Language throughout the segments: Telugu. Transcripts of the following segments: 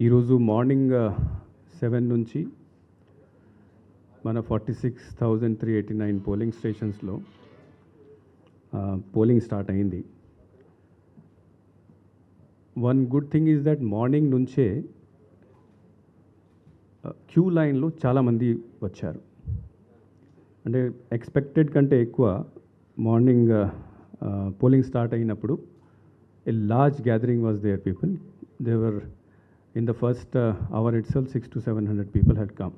ఈరోజు మార్నింగ్ సెవెన్ నుంచి మన forty six thousand three eighty nine polling స్టేషన్స్లో polling start అయింది. One good thing is that morning నుంచే క్యూ లైన్లో చాలామంది వచ్చారు. అంటే ఎక్స్పెక్టెడ్ కంటే ఎక్కువ మార్నింగ్ పోలింగ్ స్టార్ట్ అయినప్పుడు a large gathering was there people there were in the first uh, hour itself 6 to 700 people had come.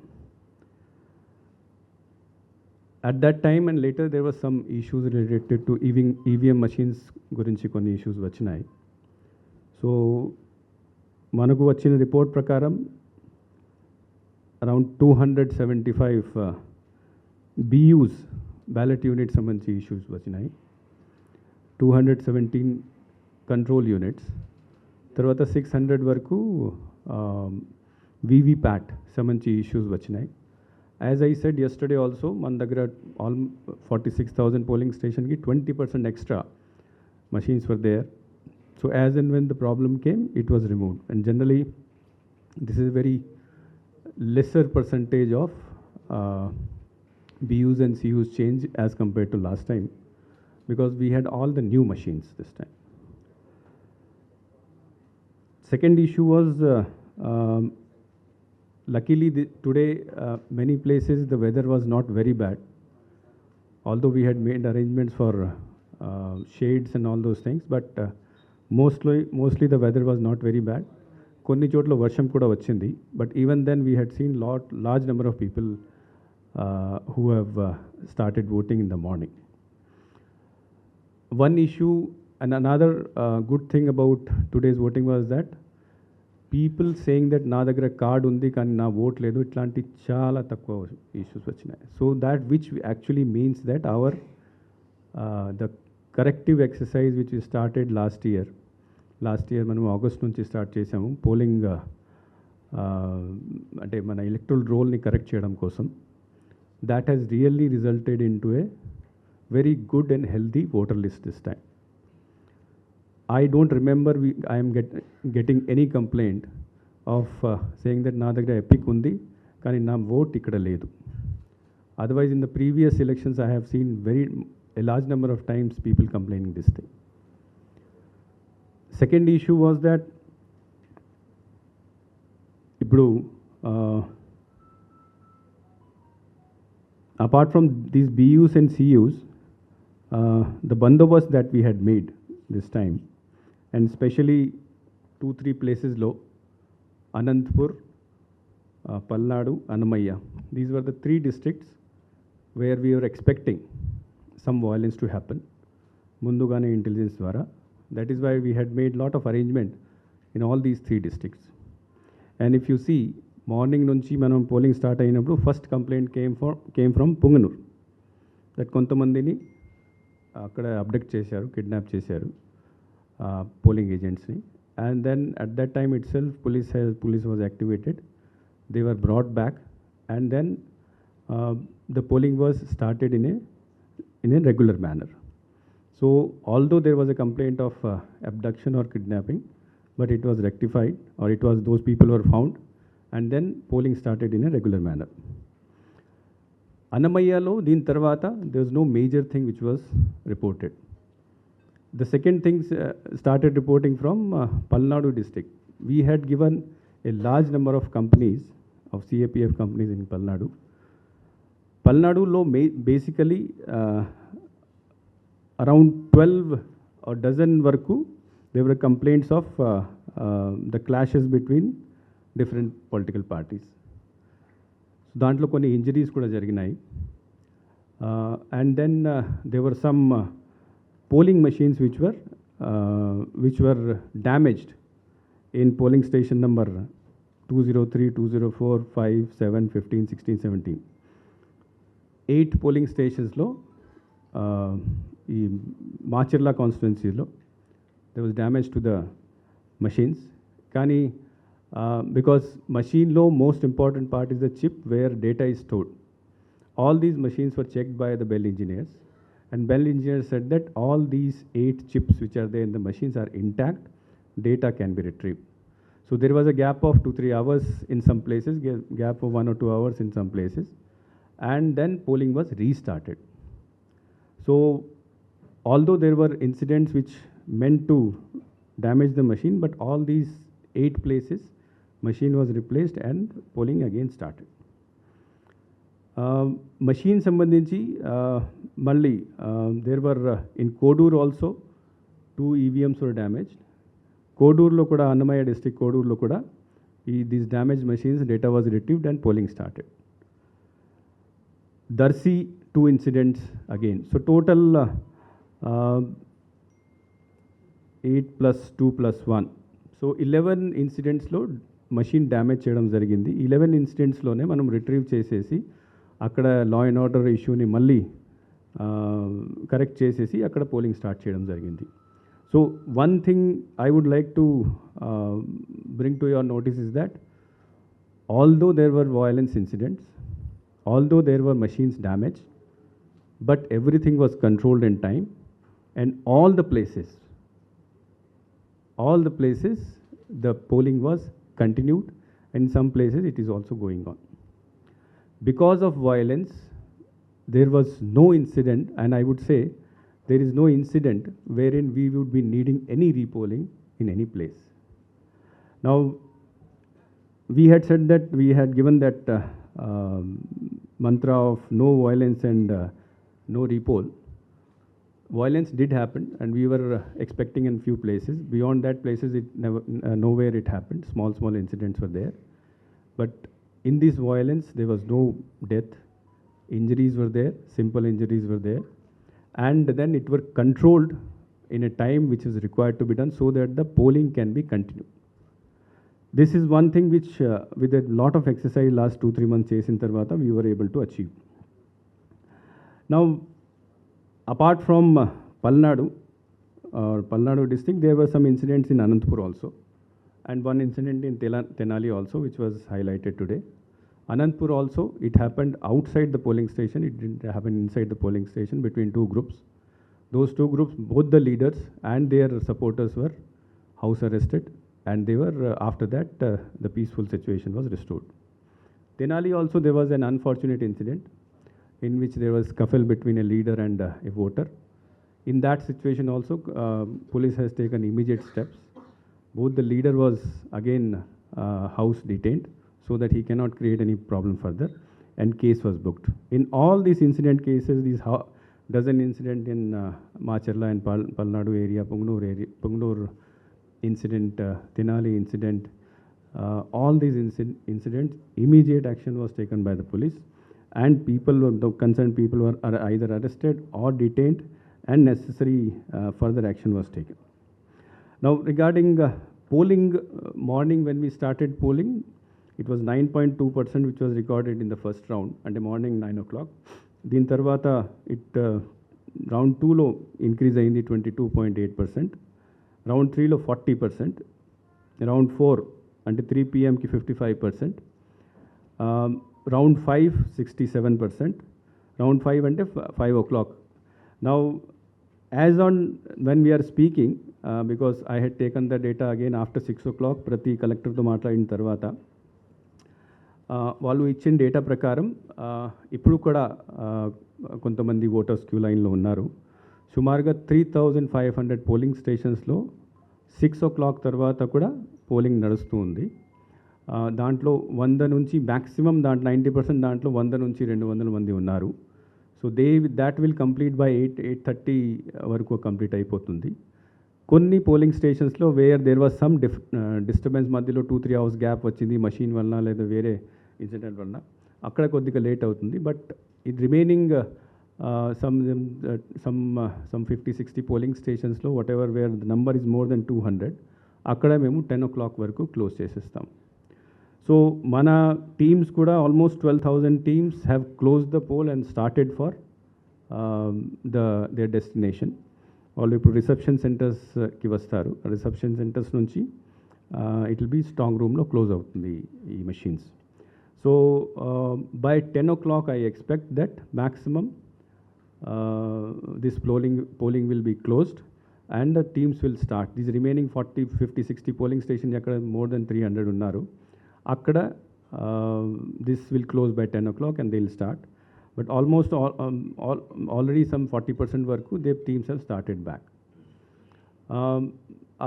At that time and later there were some issues related to EVM, EVM machines గురించి కొన్ని ఇష్యూస్ వచ్చినాయి సో మనకు వచ్చిన రిపోర్ట్ ప్రకారం around two hundred seventy five BUs ballot unit సంబంధించి ఇష్యూస్ వచ్చినాయి two hundred seventeen control units తర్వాత సిక్స్ హండ్రెడ్ వరకు వీవీప్యాట్ సంబంధించి ఇష్యూస్ వచ్చినాయి as I said yesterday also మన దగ్గర all forty six thousand polling స్టేషన్కి twenty percent extra machines were there. So as and when the problem came, it was removed. And generally, this is a very lesser percentage of uh, BUs and CUs change as compared to last time because we had all the new machines this time. Second issue was uh, um, luckily the, today uh, many places the weather was not very bad although we had made arrangements for uh, shades and all those things but uh, mostly mostly the weather was not very bad కొన్ని చోట్ల వర్షం కూడా వచ్చింది but even then we had seen lot large number of people who have started voting in the morning one issue and another uh, good thing about today's voting was that people saying that నా దగ్గర కార్డ్ ఉంది కానీ నా ఓట్ లేదు ఇట్లాంటి చాలా తక్కువ ఇష్యూస్ వచ్చినాయి. So that which actually means that our the corrective exercise which started last year last year మనం ఆగస్ట్ నుంచి స్టార్ట్ చేసాము పోలింగ్ అంటే మన ఎలక్ట్రల్ రోల్ని కరెక్ట్ చేయడం కోసం that has really resulted in to a very good and healthy voter list this time I don't remember we, I am get, any complaint of of uh, నా దగ్గర ఎపిక్ ఉంది కానీ నా ఓట్ ఇక్కడ లేదు otherwise in the previous elections I have seen very a large number of times people complaining this thing second issue was that ఇప్పుడు apart from these BUs and CUs the bandobast that we had made this time and especially two, three places low, Anantpur, uh, Palnadu, Annamaya. These were the three districts where we were expecting some violence to happen. ముందుగానే ఇంటెలిజెన్స్ ద్వారా that is why we had made lot of arrangement in all these three districts and if you see morning నుంచి మనం పోలింగ్ స్టార్ట్ అయినప్పుడు first complaint came for came from Punganur that కొంతమందిని అక్కడ అప్డెక్ట్ చేశారు కిడ్నాప్ చేశారు polling ఏజెంట్స్ని and then at that time itself police police was activated they were brought back and then the polling was started in a in a regular manner. So, although there was a complaint of uh, abduction or kidnapping, but it was rectified or it was those people were found and then polling started in a regular manner. Annamayalo, దీని తర్వాత there was no major thing which was reported. The second thing uh, started reporting from uh, Palnadu district. We had given a large number of companies, of CAPF companies in Palnadu. పల్నాడులో may basically around twelve dozen వరకు there were complaints of the clashes between different political parties దాంట్లో కొన్ని ఇంజరీస్ కూడా జరిగినాయి and then there were some polling machines which were which were damaged in polling station number two zero three two zero four five seven fifteen sixteen seventeen eight polling స్టేషన్స్లో ఈ మాచిర్లా కాన్స్టిట్యున్సీలో they was damage to the machines కానీ because మషీన్లో most important part is the chip where data is stored. All these machines were checked by the Bell engineers, and Bell engineers said that all these 8 chips which are there in the machines are intact, data can be retrieved. So So there was a gap of two, three hours in some places, gap of one or two hours in some places, and then polling was restarted. So although there were incidents which meant to damage the machine, but all these eight places, machine was replaced and polling again started. Machine సంబంధించి మళ్ళీ there were in Kodur also two EVMs were damage కోడూరులో కూడా అన్నమయ్య డిస్ట్రిక్ట్ కోడూరులో కూడా ఈ these damage machines data was retrieved and polling started Darsi two incidents again so total eight plus two plus one so eleven ఇన్సిడెంట్స్లో machine damage చేయడం జరిగింది. ఇలెవెన్ ఇన్సిడెంట్స్లోనే మనం రిట్రీవ్ చేసేసి అక్కడ లా అండ్ ఆర్డర్ ఇష్యూని మళ్ళీ కరెక్ట్ చేసేసి అక్కడ పోలింగ్ స్టార్ట్ చేయడం జరిగింది. So one thing I would like to bring to your notice is that although there were violence incidents although there were machines damage but everything was controlled in time and all the places all the places the polling was continued and some places it is also going on Because of violence, there was no incident, and I would say there is no incident wherein we would be needing any repolling in any place. Now, we had said that we had given that uh, um, mantra of no violence and uh, no repoll. Violence did happen, and we were uh, expecting in few places. Beyond that, places it never, uh, nowhere it happened. Small, small incidents were there, but in this violence, there was no death. Injuries were there, simple injuries were there, and then it were controlled in a time which is required to be done so that the polling can be continued. This is one thing which, uh, with a lot of exercise last two, three months చేసిన తర్వాత we were able to achieve. Now, apart from uh, Palnadu, or Palnadu district, there were some incidents in Anantapur also, and one incident in Tenali also, which was highlighted today. Anantapur also, it happened outside the polling station, it didn't happen inside the polling station between two groups. Those two groups, both the leaders and their supporters were house arrested, and they were, uh, after that, uh, the peaceful situation was restored. Tenali also, there was an unfortunate incident in which there was scuffle between a leader and uh, a voter. In that situation also, uh, police has taken immediate steps. Both the leader was again uh, house detained so that he cannot create any problem further, and case was booked. In all these incident cases, these dozen incident in uh, Macharla and Pal- Palnadu area, Pungnur area, Pungnur incident, uh, incident, uh, all these inci- incidents, immediate action was taken by the police, and people, were- the concerned people were either arrested or detained, and necessary uh, further action was taken. Now, regarding uh, polling, uh, morning when we started polling, it was 9.2% which was recorded in the first round, and the morning 9 o'clock. దీని తర్వాత ఇట్ రౌండ్ టూలో ఇంక్రీజ్ అయింది twenty two point eight percent round త్రీలో ఫార్టీ పర్సెంట్ రౌండ్ ఫోర్ అంటే three పిఎంకి fifty five percent round five sixty seven percent round five అంటే five oh clock now as on when we're speaking because I had taken the data again after six o'clock ప్రతి కలెక్టర్తో మాట్లాడిన తర్వాత uh, వాళ్ళు ఇచ్చిన డేటా ప్రకారం uh, ఇప్పుడు కూడా uh, కొంతమంది ఓటర్స్ క్యూ లైన్లో ఉన్నారు. సుమారుగా three thousand five hundred polling స్టేషన్స్లో six o'clock తర్వాత కూడా పోలింగ్ నడుస్తూ ఉంది. దాంట్లో వంద నుంచి మ్యాక్సిమం దాంట్లో నైంటీ పర్సెంట్ దాంట్లో వంద నుంచి రెండు వందల మంది ఉన్నారు. So they that will complete by eight eight thirty వరకు కంప్లీట్ అయిపోతుంది. కొన్ని polling స్టేషన్స్లో where there was some diff disturbance మధ్యలో టూ త్రీ అవర్స్ గ్యాప్ వచ్చింది మషీన్ వలన లేదా వేరే ఇన్సిడెంట్ వలన అక్కడ కొద్దిగా లేట్ అవుతుంది. బట్ ఇది remaining some some some fifty sixty polling స్టేషన్స్లో whatever where the number is more than two hundred అక్కడ మేము టెన్ ఓ క్లాక్ వరకు క్లోజ్ చేసేస్తాం. సో మన టీమ్స్ కూడా almost twelve thousand teams have close the poll and started for the their destination వాళ్ళు ఇప్పుడు రిసెప్షన్ సెంటర్స్కి వస్తారు. రిసెప్షన్ సెంటర్స్ నుంచి ఇట్ విల్ బీ స్ట్రాంగ్ రూమ్లో క్లోజ్ అవుతుంది ఈ machines so by ten o'clock I expect that maximum this polling polling will be closed and the teams will start these remaining forty fifty sixty polling station ఎక్కడ మోర్ దెన్ త్రీ హండ్రెడ్ ఉన్నారు. అక్కడ this will close by ten o'clock and they will start but almost all already some forty percent వరకు they teams have started back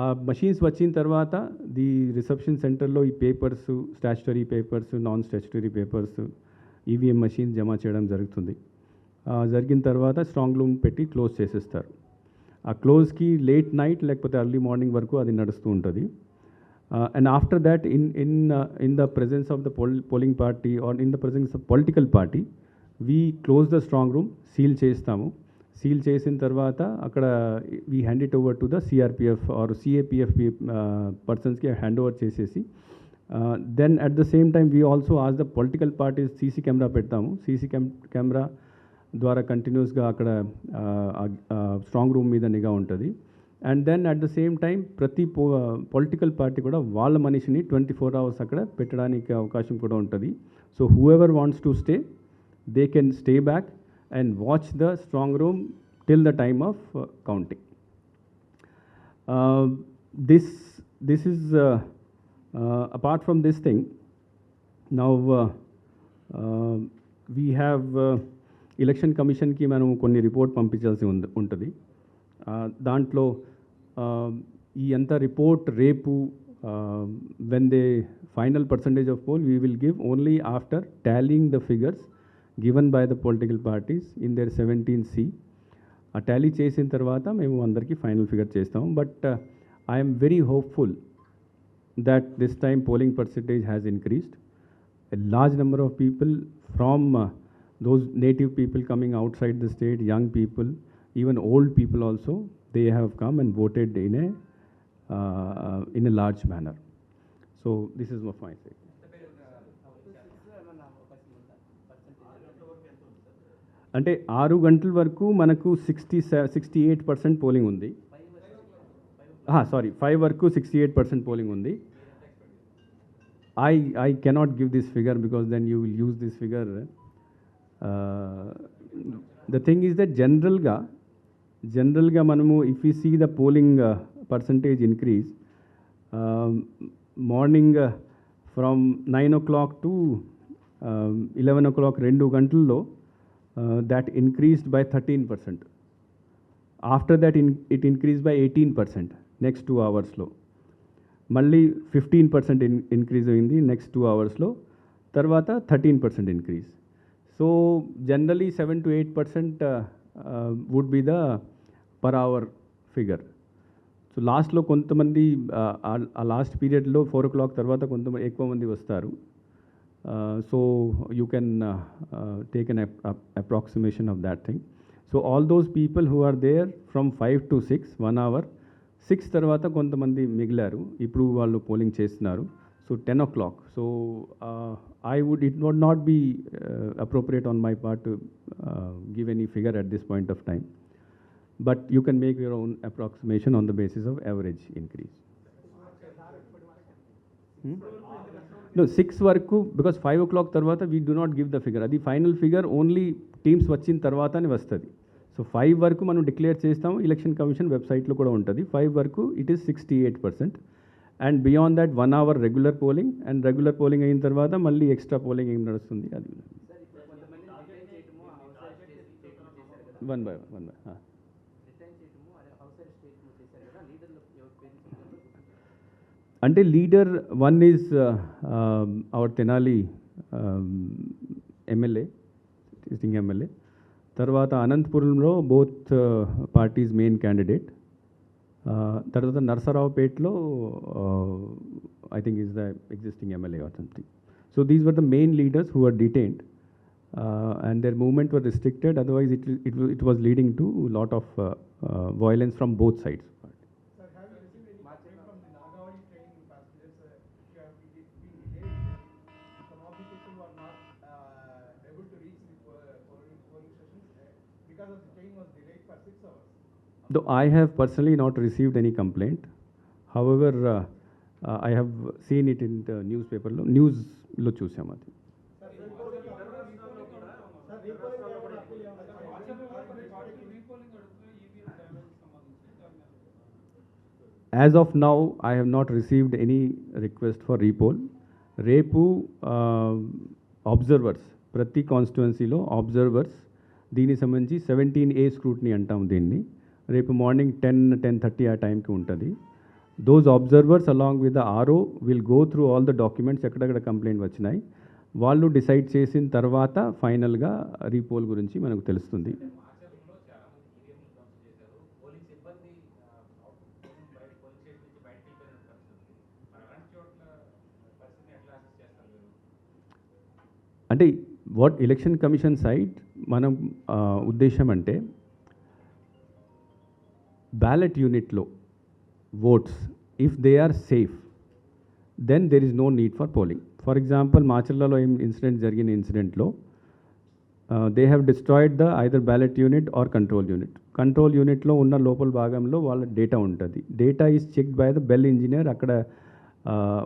ఆ మషీన్స్ వచ్చిన తర్వాత ది రిసెప్షన్ సెంటర్లో ఈ papers statutory papers non statutory papers EVM machine జమ చేయడం జరుగుతుంది. జరిగిన తర్వాత స్ట్రాంగ్ రూమ్ పెట్టి క్లోజ్ చేసేస్తారు. ఆ క్లోజ్కి లేట్ నైట్ లేకపోతే ఎర్లీ మార్నింగ్ వరకు అది నడుస్తూ ఉంటుంది. And after in, in in in the presence of the poll polling party or in the presence of political party we close the strong room seal చేస్తాము. సీల్ చేసిన తర్వాత అక్కడ we hand it over to the CRPF or CAPF పర్సన్స్కి హ్యాండ్ ఓవర్ చేసేసి then at the same time we also ask the political parties CC camera పెడతాము. సీసీ కెమెరా ద్వారా కంటిన్యూస్గా అక్కడ స్ట్రాంగ్ రూమ్ మీద నిఘా ఉంటుంది. And then at the same time ప్రతి పో పొలిటికల్ పార్టీ కూడా వాళ్ళ మనిషిని ట్వంటీ ఫోర్ అవర్స్ అక్కడ పెట్టడానికి అవకాశం కూడా ఉంటుంది. So whoever wants to stay they can stay back and watch the strong room till the time of counting this this is apart from this thing this we have election కమిషన్కి మనం కొన్ని రిపోర్ట్ పంపించాల్సి ఉంది ఉంటుంది. Uh, దాంట్లో ఈ అంత రిపోర్ట్ రేపు when they final percentage of poll we will give only after tallying the figures given by the political parties in their seventeen C ఆ టాలీ చేసిన తర్వాత మేము అందరికీ ఫైనల్ ఫిగర్ చేస్తాం but I'm very hopeful that this time polling percentage has increased. A large number of people from uh, those native people coming outside the state, young people, even old people also, they have come and voted in a uh, in a large manner. So this is what అంటే ఆరు గంటల వరకు మనకు sixty sixty eight percent polling ఉంది. సారీ ఫైవ్ వరకు సిక్స్టీ ఎయిట్ పర్సెంట్ పోలింగ్ ఉంది. I I cannot give this figure because then you will use this figure the thing is that జనరల్గా జనరల్గా మనము if you see the polling percentage increase morning from nine o'clock to eleven o'clock రెండు గంటల్లో that increased by thirteen percent after that in it increase by eighteen percent next two అవర్స్లో మళ్ళీ ఫిఫ్టీన్ పర్సెంట్ ఇన్ ఇంక్రీజ్ అయింది నెక్స్ట్ టూ అవర్స్లో తర్వాత thirteen percent increase so generally seven to eight percent would be the per hour figure so లాస్ట్లో కొంతమంది ఆ- ఆ లాస్ట్ పీరియడ్లో ఫోర్ ఓ క్లాక్ తర్వాత కొంతమంది ఎక్కువ మంది వస్తారు. So you can take an approximation of that thing so all those people who are there from five to six one hour six తర్వాత కొంతమంది మిగిలారు. ఇప్పుడు వాళ్ళు పోలింగ్ చేస్తున్నారు. So ten o'clock so I would it would not be appropriate on my part give any figure at this point of time but you can make your own approximation on the basis of average increase no six వరకు బికాస్ ఫైవ్ ఓ క్లాక్ తర్వాత we do not give the figure అది ఫైనల్ ఫిగర్ ఓన్లీ టీమ్స్ వచ్చిన తర్వాతనే వస్తుంది. సో ఫైవ్ వరకు మనం డిక్లేర్ చేస్తాము ఎలక్షన్ కమిషన్ వెబ్సైట్లో కూడా ఉంటుంది. ఫైవ్ వరకు it is sixty eight percent and beyond that one hour regular polling and regular polling అయిన తర్వాత మళ్ళీ ఎక్స్ట్రా పోలింగ్ ఏం నడుస్తుంది? అది. వన్ బై వన్ బై అంటే leader one is our Tenali MLA sitting MLA తర్వాత అనంతపురంలో బోత్ పార్టీస్ మెయిన్ క్యాండిడేట్ తర్వాత నర్సరావుపేటలో I think is the existing MLA or something so these were the main leaders who are detained uh, and their movement were restricted. Otherwise, it, it, wa- it was leading to a lot of uh, Though I have personally not received any complaint. However, uh, uh, I have seen it in the newspaper, lo- news లో చూసాం అది Sir, reporting Sir, reporting ఏమైనా appeal ఏమైనా చేయండి. As of now I have not received any request for repoll రేపు అబ్జర్వర్స్ ప్రతి కాన్స్టిట్యువెన్సీలో అబ్జర్వర్స్ దీనికి సంబంధించి సెవెంటీన్ ఏ స్క్రూట్నీ అంటాం దీన్ని రేపు మార్నింగ్ టెన్ టెన్ థర్టీ ఆ టైంకి ఉంటుంది. Those observers along with the RO will go through all the documents ఎక్కడెక్కడ కంప్లైంట్ వచ్చినాయి. వాళ్ళు డిసైడ్ చేసిన తర్వాత ఫైనల్గా రీపోల్ గురించి మనకు తెలుస్తుంది. అంటే వాట్ ఎలక్షన్ కమిషన్ సైట్ మనం ఉద్దేశం అంటే బ్యాలెట్ యూనిట్లో votes if they are safe then there is no need for polling for example మాచర్లలో ఏం ఇన్సిడెంట్ జరిగిన ఇన్సిడెంట్లో they have destroyed the either ballot unit or control unit control యూనిట్లో ఉన్న లోపల భాగంలో వాళ్ళ డేటా ఉంటుంది. Data is checked by the BEL engineer అక్కడ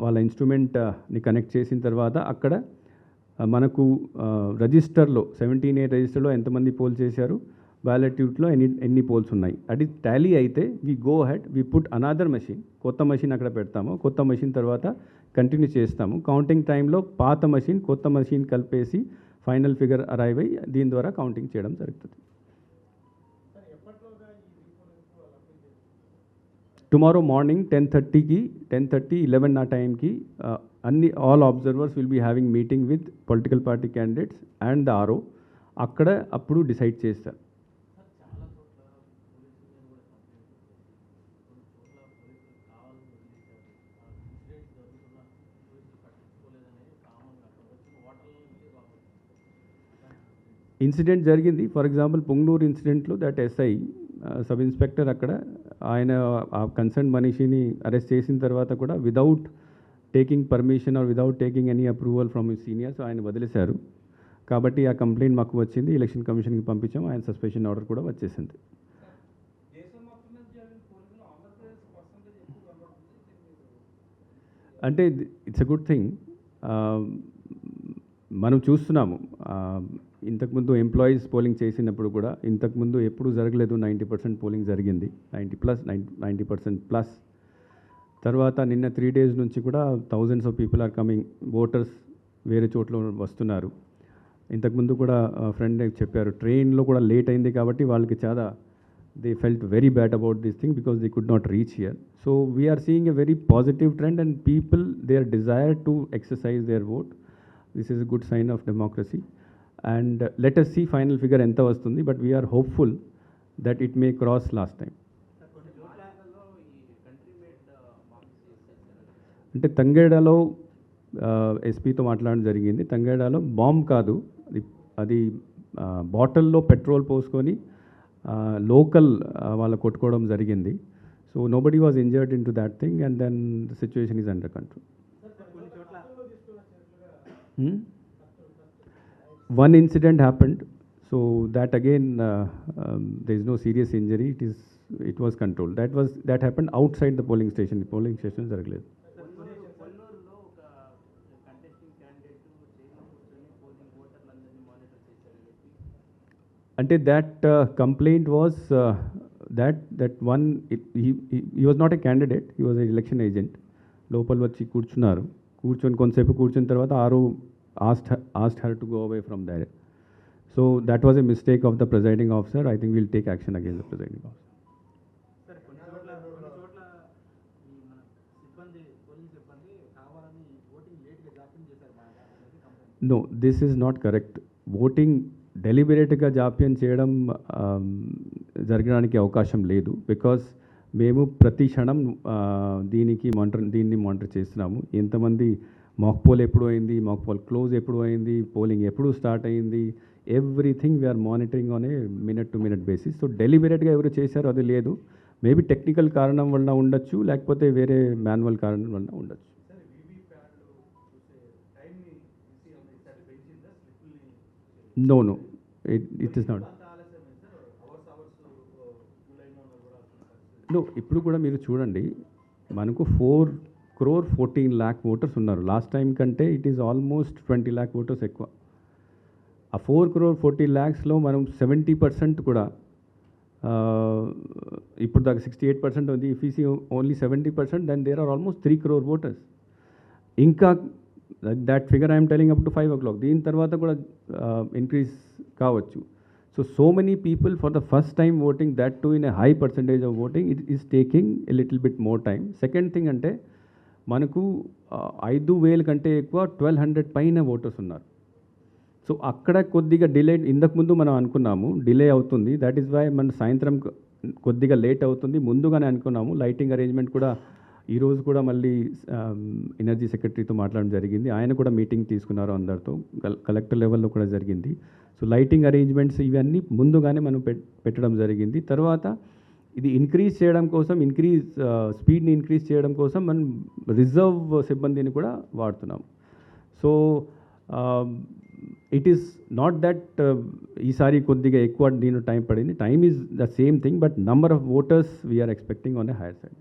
వాళ్ళ ఇన్స్ట్రుమెంట్ని కనెక్ట్ చేసిన తర్వాత అక్కడ మనకు రిజిస్టర్లో సెవెంటీన్ ఏ రిజిస్టర్లో ఎంతమంది పోల్ చేశారు? బ్యాలెట్ ఎన్ని ఎన్ని పోల్స్ ఉన్నాయి. అది టాలీ అయితే we go ahead we put another machine కొత్త మెషిన్ అక్కడ పెడతాము. కొత్త మెషిన్ తర్వాత కంటిన్యూ చేస్తాము. కౌంటింగ్ టైంలో పాత మెషిన్ కొత్త మెషిన్ కలిపేసి ఫైనల్ ఫిగర్ అరైవ్ అయ్యి దీని ద్వారా కౌంటింగ్ చేయడం జరుగుతుంది. టుమారో మార్నింగ్ టెన్ థర్టీకి టెన్ థర్టీ ఇలెవెన్ ఆ టైంకి uh, అన్ని all observers will be having meeting with political party candidates and the RO అక్కడ అప్పుడు డిసైడ్ చేస్తారు చాలా చోట్ల పోలీసులు మీద కూడా కంప్లైంట్ కొన్ని చోట్ల పోలీసులు కావాలని వదిలేశారు ఇన్సిడెంట్స్ జరుగుతున్న పోలీసులు పట్టించుకోలేదనేది కామన్గా అక్కడ వచ్చిన ఓటర్ల నుంచి రాబోతుంది ఇన్సిడెంట్ జరిగింది. ఫర్ ఎగ్జాంపుల్ పొంగనూరు ఇన్సిడెంట్లో దట్ ఎస్ఐ సబ్ ఇన్స్పెక్టర్ అక్కడ ఆయన ఆ కన్సర్న్ మనిషిని అరెస్ట్ చేసిన తర్వాత కూడా without taking permission or without taking any approval from seniors ఆయన వదిలేశారు. కాబట్టి ఆ కంప్లైంట్ మాకు వచ్చింది. ఎలక్షన్ కమిషన్కి పంపించాం ఆయన సస్పెన్షన్ ఆర్డర్ కూడా వచ్చేసింది. అంటే ఇట్స్ ఎ గుడ్ థింగ్ మనం చూస్తున్నాము. ఇంతకుముందు ఎంప్లాయీస్ పోలింగ్ చేసినప్పుడు కూడా ఇంతకుముందు ఎప్పుడు జరగలేదు నైంటీ పర్సెంట్ పోలింగ్ జరిగింది. Ninety plus ninety percent plus తర్వాత నిన్న త్రీ డేస్ నుంచి కూడా thousands of people are coming voters వేరే చోట్ల వస్తున్నారు. ఇంతకుముందు కూడా ఫ్రెండ్ చెప్పారు ట్రైన్లో కూడా లేట్ అయింది కాబట్టి వాళ్ళకి చాలా they felt very bad about this thing because they could not reach here so we're seeing a very positive trend and people they are desire to exercise their vote this is good sign of democracy and let us see final figure ఎంత వస్తుంది but we're hopeful that it may cross last time అంటే తంగేడాలో ఎస్పీతో మాట్లాడడం జరిగింది. తంగేడాలో బాంబ్ కాదు. అది అది బాటిల్లో పెట్రోల్ పోసుకొని లోకల్ వాళ్ళ కొట్టుకోవడం జరిగింది. So nobody was injured in to that thing and then the situation is under control one incident happened so that again there is no serious injury. It is it was controlled. That was that happened outside the polling station. Polling station జరగలేదు కొల్లూరులో ఒక కంటెస్టింగ్ క్యాండిడేట్ జైల్లో కూర్చొని పోలింగ్ ఓటర్లందరినీ మానిటర్ చేశారని చెప్పి అంటే that complaint was that that one he was not a candidate he was election agent లోపల వచ్చి కూర్చున్నారు. కూర్చొని కొంతసేపు కూర్చున్న తర్వాత ఆరు asked asked her to go away from there so that was a mistake of the presiding officer I think will take action against the presiding officer sir కొన్ని చోట్ల కొన్ని చోట్ల ఈ మన సిబ్బంది పోలీస్ సిబ్బంది కావాలని ఓటింగ్ లేట్గా జాప్యం చేశారు బాగా అనేది complaint. No this is not correct voting డెలిబరేట్గా జాప్యం చేయడం um, జరగడానికి అవకాశం లేదు. బికాస్ మేము ప్రతి క్షణం uh, దీనికి మానిటర్ దీన్ని మానిటర్ చేస్తున్నాము. ఎంతమంది మాక్ పోల్ ఎప్పుడు అయింది మాక్ పోల్ క్లోజ్ ఎప్పుడు అయింది పోలింగ్ ఎప్పుడు స్టార్ట్ అయింది? Everything we're monitoring on a minute to minute basis. So డెలిబరేట్గా ఎవరు చేశారో అది లేదు. మేబీ టెక్నికల్ కారణం వలన ఉండొచ్చు లేకపోతే వేరే మాన్యువల్ కారణం వలన ఉండొచ్చు. No no. It it is not. No ఇప్పుడు కూడా మీరు చూడండి. మనకు four crore fourteen lakh voters ఉన్నారు. లాస్ట్ టైం కంటే it is almost twenty lakh voters ఎక్కువ. ఆ ఫోర్ క్రోర్ ఫోర్టీన్ ల్యాక్స్లో మనం సెవెంటీ పర్సెంట్ కూడా ఇప్పుడు దాకా సిక్స్టీ ఎయిట్ పర్సెంట్ ఉంది if EC only seventy percent then there are almost three crore voters ఇంకా that figure I'm telling up to five o'clock దీని తర్వాత కూడా ఇంక్రీజ్ కావచ్చు. So so many people for the first time voting that to in a high percentage of voting it is taking a little bit more time second thing అంటే మనకు ఐదు వేల కంటే ఎక్కువ ట్వెల్వ్ హండ్రెడ్ పైన ఓటర్స్ ఉన్నారు. సో అక్కడ కొద్దిగా డిలే ఇంతకుముందు మనం అనుకున్నాము డిలే అవుతుంది. దట్ ఈస్ వై మన సాయంత్రం కొద్దిగా లేట్ అవుతుంది. ముందుగానే అనుకున్నాము లైటింగ్ అరేంజ్మెంట్ కూడా ఈరోజు కూడా మళ్ళీ ఎనర్జీ సెక్రటరీతో మాట్లాడడం జరిగింది. ఆయన కూడా మీటింగ్ తీసుకున్నారు అందరితో కలెక్టర్ లెవెల్లో కూడా జరిగింది. సో లైటింగ్ అరేంజ్మెంట్స్ ఇవన్నీ ముందుగానే మనం పెట్టడం జరిగింది. తర్వాత ఇది ఇంక్రీజ్ చేయడం కోసం ఇంక్రీజ్ స్పీడ్ని ఇంక్రీజ్ చేయడం కోసం మనం రిజర్వ్ సిబ్బందిని కూడా వాడుతున్నాం so it is not that ఈసారి కొద్దిగా ఎక్కువ నేను టైం పడింది. Time is the same thing but number of voters we're expecting on a higher side